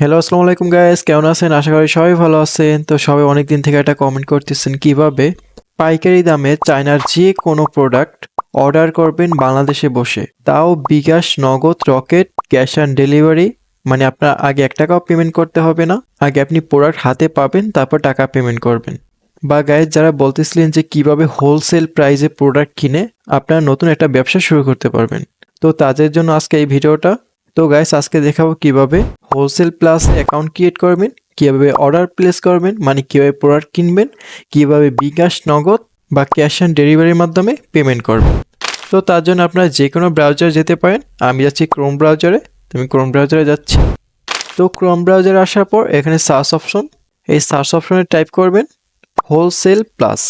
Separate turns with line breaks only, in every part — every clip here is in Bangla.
হ্যালো আসসালামু আলাইকুম গাইস কেমন আছেন? আশা করি সবাই ভালো আছেন। তো সবাই অনেক দিন থেকে একটা কমেন্ট করতেছেন, কীভাবে পাইকারি দামে চায়নার যে কোনো প্রোডাক্ট অর্ডার করবেন বাংলাদেশে বসে। তাও বিকাশ নগদ রকেট ক্যাশ অন ডেলিভারি মানে আপনার আগে এক টাকাও পেমেন্ট করতে হবে না। আগে আপনি প্রোডাক্ট হাতে পাবেন, তারপর টাকা পেমেন্ট করবেন। বা গাইজ যারা বলতেছিলেন যে কীভাবে হোলসেল প্রাইসে প্রোডাক্ট কিনে, আপনারা নতুন একটা ব্যবসা শুরু করতে পারবেন। তো তাদের জন্য আজকে এই ভিডিওটা। তো গাইস আজকে দেখাবো কীভাবে হোলসেল প্লাস অ্যাকাউন্ট ক্রিয়েট করবেন, কীভাবে অর্ডার প্লেস করবেন মানে কীভাবে প্রোডাক্ট কিনবেন, কীভাবে বিকাশ, নগদ বা ক্যাশ অন ডেলিভারির মাধ্যমে পেমেন্ট করবেন। তো তার জন্য আপনারা যে কোনো ব্রাউজার যেতে পারেন, আমি যাচ্ছি ক্রোম ব্রাউজারে তুমি ক্রোম ব্রাউজারে যাচ্ছি। তো ক্রোম ব্রাউজারে আসার পর এখানে সার্চ অপশন এই সার্চ অপশনে টাইপ করবেন হোলসেল প্লাস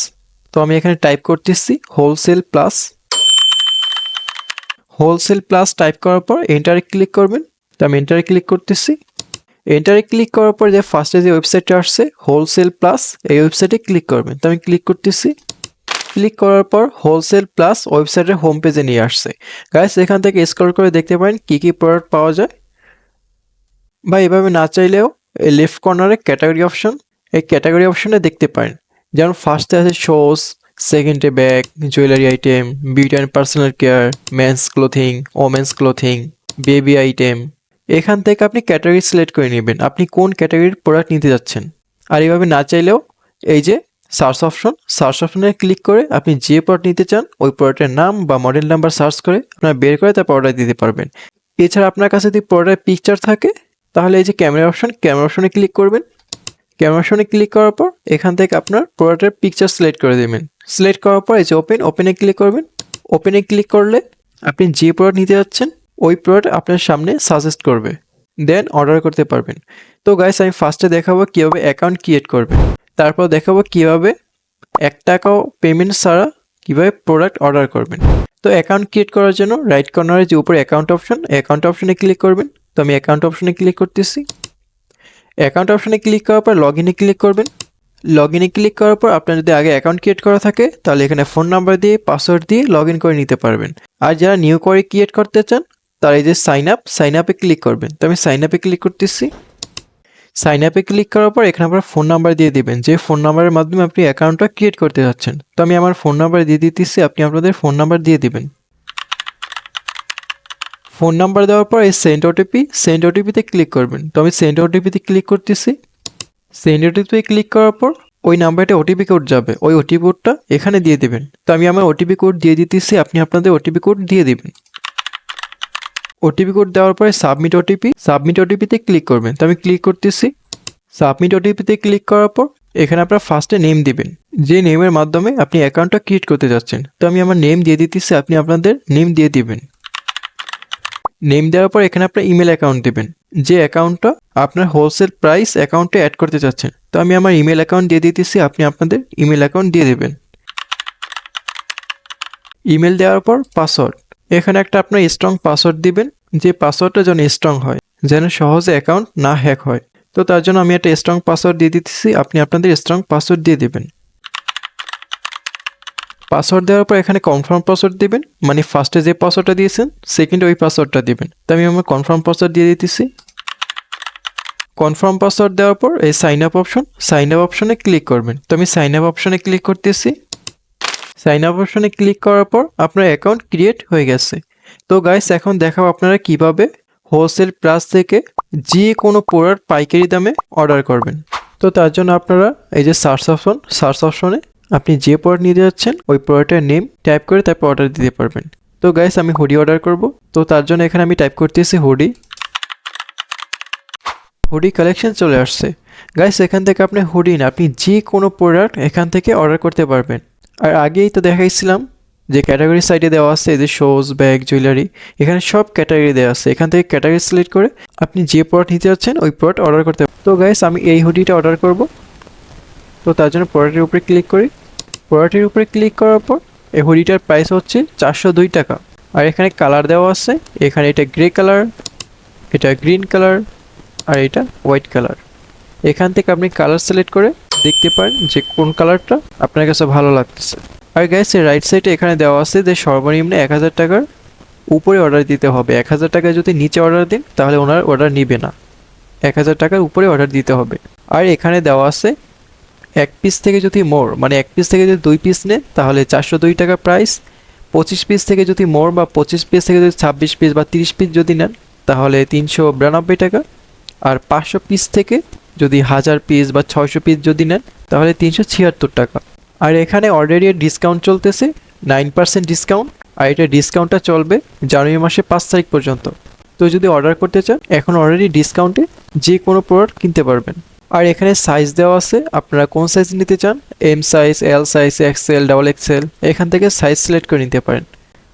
তো আমি এখানে টাইপ করতেছি wholesale plus wholesale plus type করার পর এন্টারে ক্লিক করবেন। তো আমি এন্টারে ক্লিক করতেছি। এন্টারে ক্লিক করার পর যে ফার্স্টে যে ওয়েবসাইটটা আসছে হোলসেল প্লাস এই ওয়েবসাইটে ক্লিক করবেন। তো আমি ক্লিক করতেছি। ক্লিক করার পর হোলসেল প্লাস ওয়েবসাইটের হোম পেজে নিয়ে আসছে। গাইস এখান থেকে স্ক্রল করে দেখতে পারেন কী কী প্রোডাক্ট পাওয়া যায়। বা এভাবে না চাইলেও এই লেফট কর্নারে ক্যাটাগরি অপশন এই ক্যাটাগরি অপশনে দেখতে পারেন। যেমন ফার্স্টে আছে শোজ সেকেন্ডে bag jewellery item beauty and personal care men's clothing women's clothing baby item এখান থেকে আপনি ক্যাটাগরি সিলেক্ট করে নেবেন। আপনি কোন ক্যাটাগরির প্রোডাক্ট নিতে যাচ্ছেন? আর এইভাবে না চাইলেও এই যে সার্চ অপশন সার্চ অপশনে ক্লিক করে আপনি যে প্রোডাক্ট নিতে চান, ওই প্রোডাক্টের নাম বা মডেল নাম্বার সার্চ করে আপনার বের করে তারপর অর্ডার দিতে পারবেন। এছাড়া আপনার কাছে যদি প্রোডাক্টের পিকচার থাকে, তাহলে এই যে ক্যামেরা অপশন ক্যামেরা অপশনে ক্লিক করবেন। ক্যামেরা অপশনে ক্লিক করার পর এখান থেকে আপনার প্রোডাক্টের পিকচার সিলেক্ট করে দেবেন। সিলেক্ট করার পর এই যে ওপেন ওপেনে ক্লিক করবেন। ওপেনে ক্লিক করলে আপনি যে প্রোডাক্ট নিতে যাচ্ছেন, ওই প্রোডাক্ট আপনার সামনে সাজেস্ট করবে। দেন অর্ডার করতে পারবেন। তো গাইস আমি ফার্স্টে দেখাবো কীভাবে অ্যাকাউন্ট ক্রিয়েট করবেন তারপর দেখাবো কীভাবে এক টাকাও পেমেন্ট ছাড়া কীভাবে প্রোডাক্ট অর্ডার করবেন। তো অ্যাকাউন্ট ক্রিয়েট করার জন্য রাইট কর্নারে যে উপরে অ্যাকাউন্ট অপশন অ্যাকাউন্ট অপশনে ক্লিক করবেন। তো আমি অ্যাকাউন্ট অপশনে ক্লিক করতেছি। অ্যাকাউন্ট অপশনে ক্লিক করার পর লগ ইনে ক্লিক করবেন। লগ ইনে ক্লিক করার পর আপনার যদি আগে অ্যাকাউন্ট ক্রিয়েট করা থাকে, তাহলে এখানে ফোন নাম্বার দিয়ে পাসওয়ার্ড দিয়ে লগ ইন করে নিতে পারবেন। আর যারা নিউ করে ক্রিয়েট করতে চান, তারা এই যে সাইন আপ সাইন আপে ক্লিক করবেন। তো আমি সাইন আপে ক্লিক করতেছি। সাইন আপে ক্লিক করার পর এখানে আপনার ফোন নাম্বার দিয়ে দিবেন। যে ফোন নাম্বারের মাধ্যমে আপনি অ্যাকাউন্টটা ক্রিয়েট করতে যাচ্ছেন। তো আমি আমার ফোন নাম্বার দিয়ে দিতেছি, আপনি আপনাদের ফোন নাম্বার দিয়ে দিবেন। ফোন নাম্বার দেওয়ার পর এই সেন্ড ওটিপি সেন্ড ওটিপিতে ক্লিক করবেন। তো আমি সেন্ড ওটিপিতে ক্লিক করতেছি। সেন্ড ওটিপিতে ক্লিক করার পর ওই নাম্বারটা ওটিপি কোড যাবে। ওই ওটিপি কোডটা এখানে দিয়ে দিবেন। তো আমি আমার ওটিপি কোড দিয়ে দিতেছি, আপনি আপনাদের ওটিপি কোড দিয়ে দিবেন। ওটিপি কোড দেওয়ার পরে সাবমিট ওটিপি সাবমিট ওটিপিতে ক্লিক করবেন। তো আমি ক্লিক করতেছি। সাবমিট ওটিপিতে ক্লিক করার পর এখানে আপনার ফার্স্টে নেম দিবেন। যে নেমের মাধ্যমে আপনি অ্যাকাউন্টটা ক্রিয়েট করতে যাচ্ছেন। তো আমি আমার নেম দিয়ে দিতেছি, আপনি আপনাদের নেম দিয়ে দিবেন। নেম দেওয়ার পর এখানে আপনার ইমেল অ্যাকাউন্ট দেবেন। যে অ্যাকাউন্টটা আপনার হোলসেল প্রাইস অ্যাকাউন্টে অ্যাড করতে চাচ্ছেন। তো আমি আমার ইমেল অ্যাকাউন্ট দিয়ে দিতেছি, আপনি আপনাদের ইমেল অ্যাকাউন্ট দিয়ে দেবেন। ইমেল দেওয়ার পর পাসওয়ার্ড এখানে একটা আপনার স্ট্রং পাসওয়ার্ড দিবেন, যে পাসওয়ার্ডটা যেন স্ট্রং হয়, যেন সহজে অ্যাকাউন্ট না হ্যাক হয়। তো তার জন্য আমি একটা স্ট্রং পাসওয়ার্ড দিয়ে দিতেছি, আপনি আপনাদের স্ট্রং পাসওয়ার্ড দিয়ে দেবেন। পাসওয়ার্ড দেওয়ার পর এখানে কনফার্ম পাসওয়ার্ড দিবেন। মানে ফার্স্টে যে পাসওয়ার্ডটা দিয়েছেন সেকেন্ডে ওই পাসওয়ার্ডটা দিবেন। তো আমি আমার কনফার্ম পাসওয়ার্ড দিয়ে দিতেছি। কনফার্ম পাসওয়ার্ড দেওয়ার পর এই sign up option sign up অপশনে ক্লিক করবেন। তো আমি সাইন আপ অপশনে ক্লিক করতেছি। সাইন আপ অপশনে ক্লিক করার পর আপনার অ্যাকাউন্ট ক্রিয়েট হয়ে গেছে। তো গাইস এখন দেখাবো আপনারা কীভাবে হোলসেল প্লাস থেকে যে কোনো প্রোডাক্ট পাইকারি দামে অর্ডার করবেন। তো তার জন্য আপনারা এই যে সার্চ অপশন সার্চ অপশনে আপনি যে প্রোডাক্ট নিতে যাচ্ছেন, ওই প্রোডাক্টের নেম টাইপ করে তারপর অর্ডার দিতে পারবেন। তো গাইস আমি হুডি অর্ডার করব। তো তার জন্য এখানে আমি টাইপ করতেছি হুডি হুডি কালেকশন চলে আসছে। গাইস এখান থেকে আপনি হুডি না, আপনি যে কোনো প্রোডাক্ট এখান থেকে অর্ডার করতে পারবেন। আর আগেই তো দেখাইছিলাম যে ক্যাটাগরি সাইডে দেওয়া আছে, এই যে শোজ ব্যাগ জুয়েলারি এখানে সব ক্যাটাগরি দেওয়া আছে। এখান থেকে ক্যাটাগরি সিলেক্ট করে আপনি যে প্রোডাক্ট নিতে যাচ্ছেন, ওই প্রোডাক্ট অর্ডার করতে তো গাইস আমি এই হুডিটা অর্ডার করব। তো তার জন্য প্রোডাক্টের উপরে ক্লিক করি। প্রোডাক্টের উপরে ক্লিক করার পর, এই হুডিটার প্রাইস হচ্ছে চারশো দুই টাকা। আর এখানে কালার দেওয়া আছে, এখানে এটা গ্রে কালার এটা গ্রিন কালার আর এটা হোয়াইট কালার এখান থেকে আপনি কালার সিলেক্ট করে দেখতে পারেন যে কোন কালারটা আপনার কাছে ভালো লাগতেছে। আর গ্যাস রাইট সাইডে এখানে দেওয়া আছে যে সর্বনিম্ন এক হাজার টাকার উপরে অর্ডার দিতে হবে। এক হাজার টাকা যদি নিচে অর্ডার দিন, তাহলে ওনার অর্ডার নিবে না। এক হাজার টাকার উপরে অর্ডার দিতে হবে। আর এখানে দেওয়া আছে এক পিস থেকে যদি মোর মানে এক পিস থেকে যদি দুই পিস নেন তাহলে চারশো দুই টাকা প্রাইস পঁচিশ পিস থেকে যদি মোর বা পঁচিশ পিস থেকে যদি ছাব্বিশ পিস বা তিরিশ পিস যদি নেন, তাহলে তিনশো বিরানব্বই টাকা। আর পাঁচশো পিস থেকে যদি হাজার পিস বা ছয়শো পিস যদি নেন, তাহলে তিনশো ছিয়াত্তর টাকা। আর এখানে অলরেডি ডিসকাউন্ট চলতেছে নাইন পার্সেন্ট ডিসকাউন্ট আর এটা ডিসকাউন্টটা চলবে জানুয়ারি মাসে পাঁচ তারিখ পর্যন্ত। তো যদি অর্ডার করতে চান, এখন অলরেডি ডিসকাউন্টে যে কোনো প্রোডাক্ট কিনতে পারবেন। আর এখানে সাইজ দেওয়া আছে। আপনারা কোন সাইজ নিতে চান? M size L size XL double XL এখান থেকে সাইজ সিলেক্ট করে নিতে পারেন।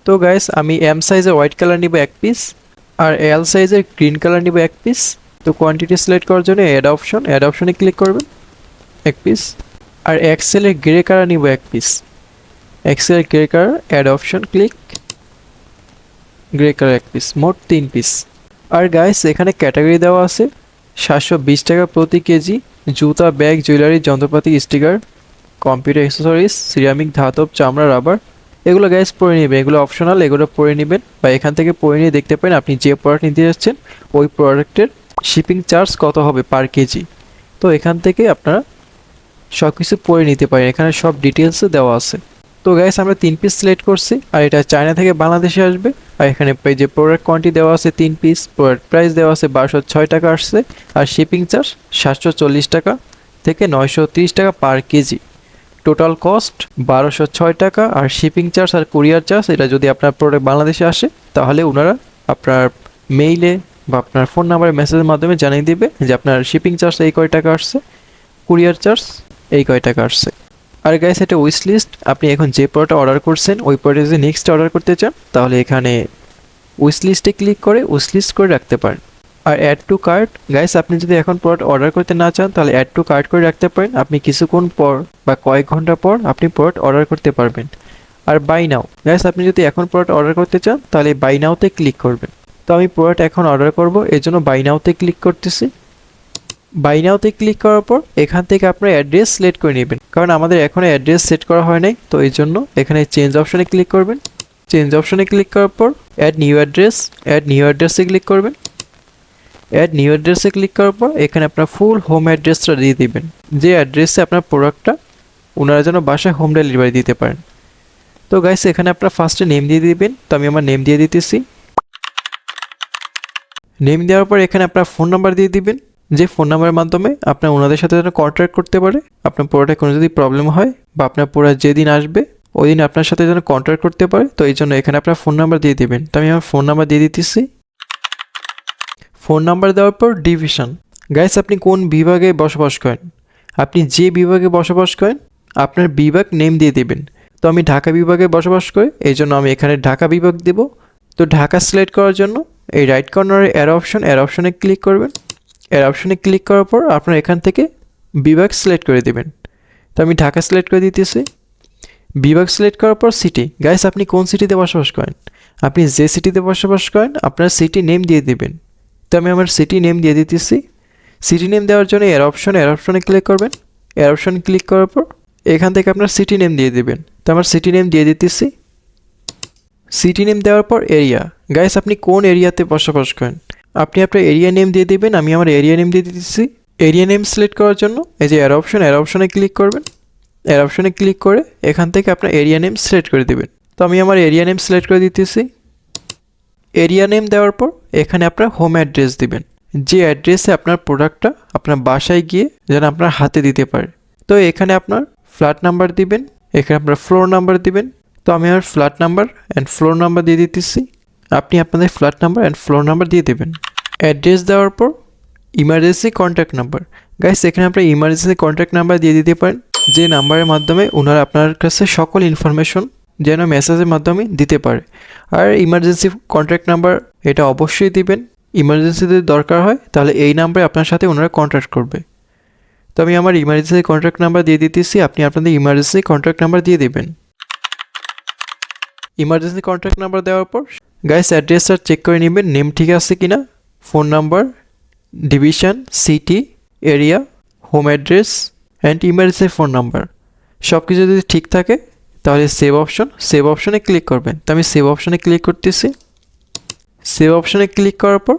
তো গাইস আমি এম সাইজের হোয়াইট কালার নিব এক পিস আর এল সাইজের গ্রিন কালার নিব এক পিস তো কোয়ান্টিটি সিলেক্ট করার জন্য অ্যাড অপশন অ্যাড অপশনে ক্লিক করবেন এক পিস আর এক্সেলের গ্রে কালার নিব এক piece এক্সেলের grey colour add option click grey colour এক পিস মোট তিন পিস আর গাইস এখানে ক্যাটাগরি দেওয়া আছে। সাতশো বিশ টাকা প্রতি কেজি জুতা, ব্যাগ, জুয়েলারি, যন্ত্রপাতি, স্টিকার, কম্পিউটার অ্যাক্সেসরিজ সিরামিক ধাতব, চামড়া, রাবার, এগুলো গ্যাস পরে নেবেন। এগুলো অপশনাল এগুলো পরে নেবেন বা এখান থেকে পরে নিয়ে দেখতে পারেন আপনি যে প্রোডাক্ট নিতে যাচ্ছেন, ওই প্রোডাক্টের শিপিং চার্জ কত হবে পার কেজি। তো এখান থেকে আপনারা সব কিছু পরে নিতে পারেন। এখানে সব ডিটেলসে দেওয়া আছে। তো গ্যাস আমরা তিন পিস সিলেক্ট করছি আর এটা চায়না থেকে বাংলাদেশে আসবে। আর এখানে যে প্রোডাক্ট কোয়ান্টি দেওয়া আছে তিন পিস প্রোডাক্ট প্রাইস দেওয়া আছে বারোশো ছয় টাকা আসছে, আর শিপিং চার্জ সাতশো চল্লিশ টাকা থেকে নয়শো তিরিশ টাকা পার কেজি। টোটাল কস্ট বারোশো ছয় টাকা, আর শিপিং চার্জ আর কুরিয়ার চার্জ এটা যদি আপনার প্রোডাক্ট বাংলাদেশে আসে, তাহলে ওনারা আপনার মেইলে বা আপনার ফোন নাম্বারে মেসেজের মাধ্যমে জানিয়ে দিবে যে আপনার শিপিং চার্জ এই কয় টাকা আসছে কুরিয়ার চার্জ এই কয় টাকা আসছে। আর গাইস এটা উইশ লিস্ট আপনি এখন যে প্রোডাক্ট অর্ডার করছেন, ওই প্রোডাক্ট যদি নেক্সট অর্ডার করতে চান, তাহলে এখানে উইশ লিস্টে ক্লিক করে উইশ লিস্ট করে রাখতে পারেন। আর অ্যাড টু কার্ট গাইস আপনি যদি এখন প্রোডাক্ট অর্ডার করতে না চান, তাহলে অ্যাড টু কার্ট করে রাখতে পারেন। আপনি কিছুক্ষণ পর বা কয়েক ঘণ্টা পর আপনি প্রোডাক্ট অর্ডার করতে পারবেন। আর বাই নাও গাইস আপনি যদি এখন প্রোডাক্ট অর্ডার করতে চান, তাহলে বাই নাওতে ক্লিক করবেন। তো আমি প্রোডাক্ট এখন অর্ডার করব, এর জন্য বাই নাওতে ক্লিক করতেছি। বাই নাওতে ক্লিক করার পর এখান থেকে আপনার অ্যাড্রেস সিলেক্ট করে নেবেন। কারণ আমাদের এখনও অ্যাড্রেস সেট করা হয় নাই, তো এই জন্য এখানে চেঞ্জ অপশনে ক্লিক করবেন। চেঞ্জ অপশনে ক্লিক করার পর add new address add new অ্যাড্রেসে ক্লিক করবেন। অ্যাড নিউ অ্যাড্রেসে ক্লিক করার পর এখানে আপনার ফুল হোম অ্যাড্রেসটা দিয়ে দিবেন। যে অ্যাড্রেসে আপনার প্রোডাক্টটা ওনারা যেন বাসায় হোম ডেলিভারি দিতে পারেন। তো গাইস এখানে আপনার ফার্স্টে নেম দিয়ে দিবেন। তো আমি আমার নেম দিয়ে দিতেছি। নেম দেওয়ার পর এখানে আপনার ফোন নাম্বার দিয়ে দিবেন। যে ফোন নাম্বারের মাধ্যমে আপনার ওনাদের সাথে যেন কন্ট্যাক্ট করতে পারে, আপনার পুরোটায় কোনো যদি প্রবলেম হয় বা আপনার পুরো যেদিন আসবে ওই দিন আপনার সাথে যেন কন্ট্যাক্ট করতে পারে, তো এই জন্য এখানে আপনার ফোন নাম্বার দিয়ে দিবেন। তো আমি আমার ফোন নাম্বার দিয়ে দিতেছি। ফোন নাম্বার দেওয়ার পর ডিভিশন গাইস আপনি কোন বিভাগে বসবাস করেন? আপনি যে বিভাগে বসবাস করেন, আপনার বিভাগ নেম দিয়ে দেবেন। তো আমি ঢাকা বিভাগে বসবাস করি, এই জন্য আমি এখানে ঢাকা বিভাগ দেব। তো ঢাকা সিলেক্ট করার জন্য এই রাইট কর্নারে এর অপশন এর অপশনে ক্লিক করবেন। এর অপশনে ক্লিক করার পর আপনার এখান থেকে বিভাগ সিলেক্ট করে দেবেন। তো আমি ঢাকা সিলেক্ট করে দিতেছি। বিভাগ সিলেক্ট করার পর সিটি গাইস আপনি কোন সিটিতে বসবাস করেন? আপনি যে সিটিতে বসবাস করেন, আপনার সিটি নেম দিয়ে দেবেন। তো আমি আমার সিটি নেম দিয়ে দিতেছি। সিটি নেম দেওয়ার জন্য এর অপশন এর অপশনে ক্লিক করবেন। এর অপশন ক্লিক করার পর এখান থেকে আপনার সিটি নেম দিয়ে দেবেন। তো আমার সিটি নেম দিয়ে দিতেছি। সিটি নেম দেওয়ার পর এরিয়া গাইস আপনি কোন এরিয়াতে বসবাস করেন? আপনি আপনার এরিয়া নেম দিয়ে দিবেন, আমি আমার এরিয়া নেম দিয়ে দিতেছি। এরিয়া নেম সিলেক্ট করার জন্য এই যে এর অপশন এর অপশনে ক্লিক করবেন। এর অপশনে ক্লিক করে এখান থেকে আপনার এরিয়া নেম সিলেক্ট করে দেবেন। তো আমি আমার এরিয়া নেম সিলেক্ট করে দিতেছি। এরিয়া নেম দেওয়ার পর এখানে আপনার হোম অ্যাড্রেস দিবেন। যে অ্যাড্রেসে আপনার প্রোডাক্টটা আপনার বাসায় গিয়ে যেন আপনার হাতে দিতে পারে। তো এখানে আপনার ফ্ল্যাট নাম্বার দিবেন, এখানে আপনার ফ্লোর নাম্বার দিবেন। তো আমি আমার flat number and floor number দিয়ে দিতেছি। আপনি আপনাদের flat number and floor number দিয়ে দেবেন। অ্যাড্রেস দেওয়ার পর ইমার্জেন্সি কন্ট্যাক্ট নাম্বার গাইস এখানে আপনার ইমার্জেন্সি কন্ট্যাক্ট নাম্বার দিয়ে দিতে পারেন। যে নাম্বারের মাধ্যমে ওনারা আপনার কাছে সকল ইনফরমেশন যেন মেসেজের মাধ্যমে দিতে পারে। আর ইমার্জেন্সি কন্ট্যাক্ট নাম্বার এটা অবশ্যই দিবেন। ইমার্জেন্সি যদি দরকার হয়, তাহলে এই নাম্বারে আপনার সাথে ওনারা কন্ট্যাক্ট করবে। তো আমি আমার ইমার্জেন্সি কন্ট্যাক্ট নাম্বার দিয়ে দিতেছি। আপনি আপনাদের ইমার্জেন্সি কন্ট্যাক্ট নাম্বার দিয়ে দেবেন। ইমার্জেন্সি কন্ট্যাক্ট নাম্বার দেওয়ার পর গাইস অ্যাড্রেসটা চেক করে নেবেন নেম ঠিক আছে কিনা phone number division city area home address and emergency phone number সব কিছু যদি ঠিক থাকে, তাহলে সেভ অপশন সেভ অপশনে ক্লিক করবেন। তো আমি সেভ অপশনে ক্লিক করতেছি। সেভ অপশনে ক্লিক করার পর,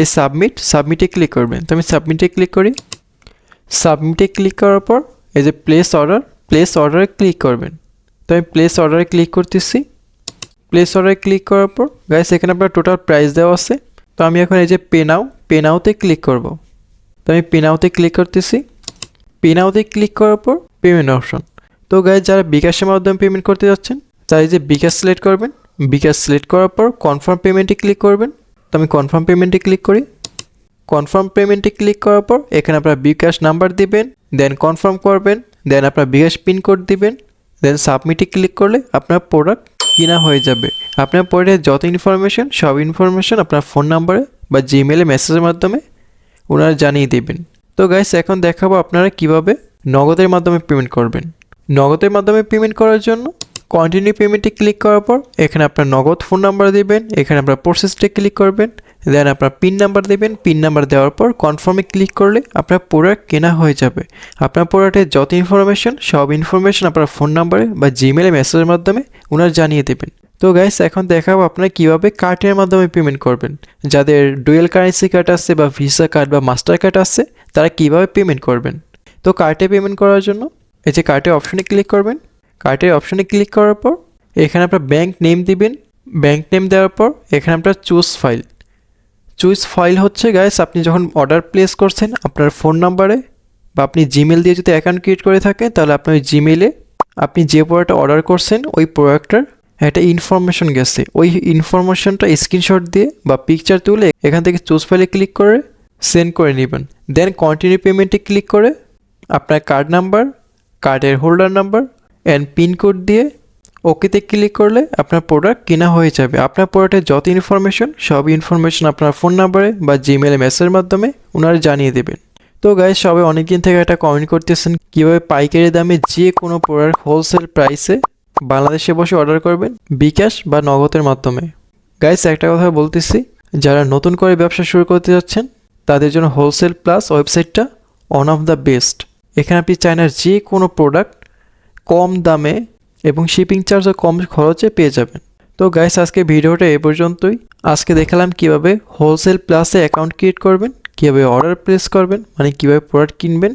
এই সাবমিট সাবমিটে ক্লিক করবেন। তো আমি সাবমিটে ক্লিক করি। সাবমিটে ক্লিক করার পর, এই যে প্লেস অর্ডার প্লেস অর্ডারে ক্লিক করবেন। আমি প্লেস অর্ডারে ক্লিক করতেছি। প্লেস অর্ডারে ক্লিক করার পর গাইস এখানে আপনার টোটাল প্রাইস দেওয়া আছে। তো আমি এখন এই যে পে নাও পে নাওতে ক্লিক করব। তো আমি পে নাওতে ক্লিক করতেছি। পে নাওতে ক্লিক করার পর পেমেন্ট অপশন তো গাইস যারা বিকাশের মাধ্যমে পেমেন্ট করতে যাচ্ছেন তাই যে বিকাশ সিলেক্ট করবেন। বিকাশ সিলেক্ট করার পর কনফার্ম পেমেন্টে ক্লিক করবেন। তো আমি কনফার্ম পেমেন্টে ক্লিক করি। কনফার্ম পেমেন্টে ক্লিক করার পর এখানে আপনার বিকাশ নাম্বার দিবেন দেন কনফার্ম করবেন দেন আপনার বিকাশ পিন কোড দিবেন। দেন সাবমিটে ক্লিক করলে আপনার প্রোডাক্ট কিনা হয়ে যাবে। আপনার পরে যত ইনফরমেশন সব ইনফরমেশন আপনার ফোন নাম্বারে বা জিমেলে মেসেজের মাধ্যমে ওনারা জানিয়ে দেবেন। তো গাইস এখন দেখাবো আপনারা কীভাবে নগদের মাধ্যমে পেমেন্ট করবেন। নগদের মাধ্যমে পেমেন্ট করার জন্য কন্টিনিউ পেমেন্টে ক্লিক করার পর, এখানে আপনার নগদ ফোন নাম্বার দিবেন, এখানে আপনার প্রসেসটে ক্লিক করবেন দেন আপনার পিন নাম্বার দেবেন পিন নাম্বার দেওয়ার পর কনফার্মে ক্লিক করলে আপনার প্রোডাক্ট কেনা হয়ে যাবে। আপনার প্রোডাক্টের যত ইনফরমেশন সব ইনফরমেশন আপনার ফোন নাম্বারে বা জিমেলে মেসেজের মাধ্যমে ওনারা জানিয়ে দেবেন। তো গাইস এখন দেখাবো আপনারা কীভাবে কার্ডের মাধ্যমে পেমেন্ট করবেন। যাদের ডুয়েল কারেন্সি কার্ড আছে বা ভিসা কার্ড বা মাস্টার কার্ড আছে, তারা কীভাবে পেমেন্ট করবেন? তো কার্ডে পেমেন্ট করার জন্য এই যে কার্ডের অপশনে ক্লিক করবেন। কার্ডের অপশনে ক্লিক করার পর, এখানে আপনার ব্যাংক নেম দিবেন। ব্যাংক নেম দেওয়ার পর, এখানে আপনার চুজ ফাইল চুজ ফাইল হচ্ছে গাইস আপনি যখন অর্ডার প্লেস করছেন, আপনার ফোন নাম্বারে বা আপনি জিমেল দিয়ে যদি অ্যাকাউন্ট ক্রিয়েট করে থাকেন, তাহলে আপনি ওই জিমেলে আপনি যে প্রোডাক্টটা অর্ডার করছেন, ওই প্রোডাক্টটার একটা ইনফরমেশন গেছে। ওই ইনফরমেশনটা স্ক্রিনশট দিয়ে বা পিকচার তুলে এখান থেকে চুজ ফাইলে ক্লিক করে সেন্ড করে নেবেন। দেন কন্টিনিউ পেমেন্টে ক্লিক করে আপনার কার্ড নাম্বার কার্ডের holder number and pin code দিয়ে ওকেতে ক্লিক করলে আপনার প্রোডাক্ট কেনা হয়ে যাবে। আপনার প্রোডাক্টের যত ইনফরমেশন সব ইনফরমেশন আপনার ফোন নাম্বারে বা জিমেলে মেসেজের মাধ্যমে ওনারা জানিয়ে দেবেন। তো গাইজ সবাই অনেকদিন থেকে একটা কমেন্ট করতেছেন, কীভাবে পাইকারি দামে যে কোনো প্রোডাক্ট হোলসেল প্রাইসে বাংলাদেশে বসে অর্ডার করবেন, বিকাশ বা নগদের মাধ্যমে। গাইস একটা কথা বলতেছি, যারা নতুন করে ব্যবসা শুরু করতে যাচ্ছেন, তাদের জন্য হোলসেল প্লাস ওয়েবসাইটটা ওয়ান অফ দ্য বেস্ট এখানে আপনি চায়নার যে কোনো প্রোডাক্ট কম দামে এবং শিপিং চার্জও কম খরচে পেয়ে যাবেন। তো গাইস আজকে ভিডিওটা এ পর্যন্তই। আজকে দেখালাম কীভাবে হোলসেল প্লাসে অ্যাকাউন্ট ক্রিয়েট করবেন, কীভাবে অর্ডার প্লেস করবেন মানে কীভাবে প্রোডাক্ট কিনবেন,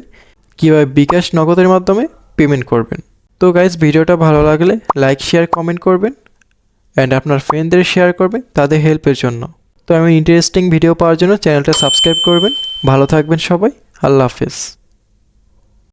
কীভাবে বিকাশ নগদের মাধ্যমে পেমেন্ট করবেন। তো গাইস ভিডিওটা ভালো লাগলে লাইক শেয়ার কমেন্ট করবেন অ্যান্ড আপনার ফ্রেন্ডদের শেয়ার করবেন তাদের হেল্পের জন্য। তো আমি ইন্টারেস্টিং ভিডিও পাওয়ার জন্য চ্যানেলটা সাবস্ক্রাইব করবেন। ভালো থাকবেন সবাই। আল্লাহ হাফেজ।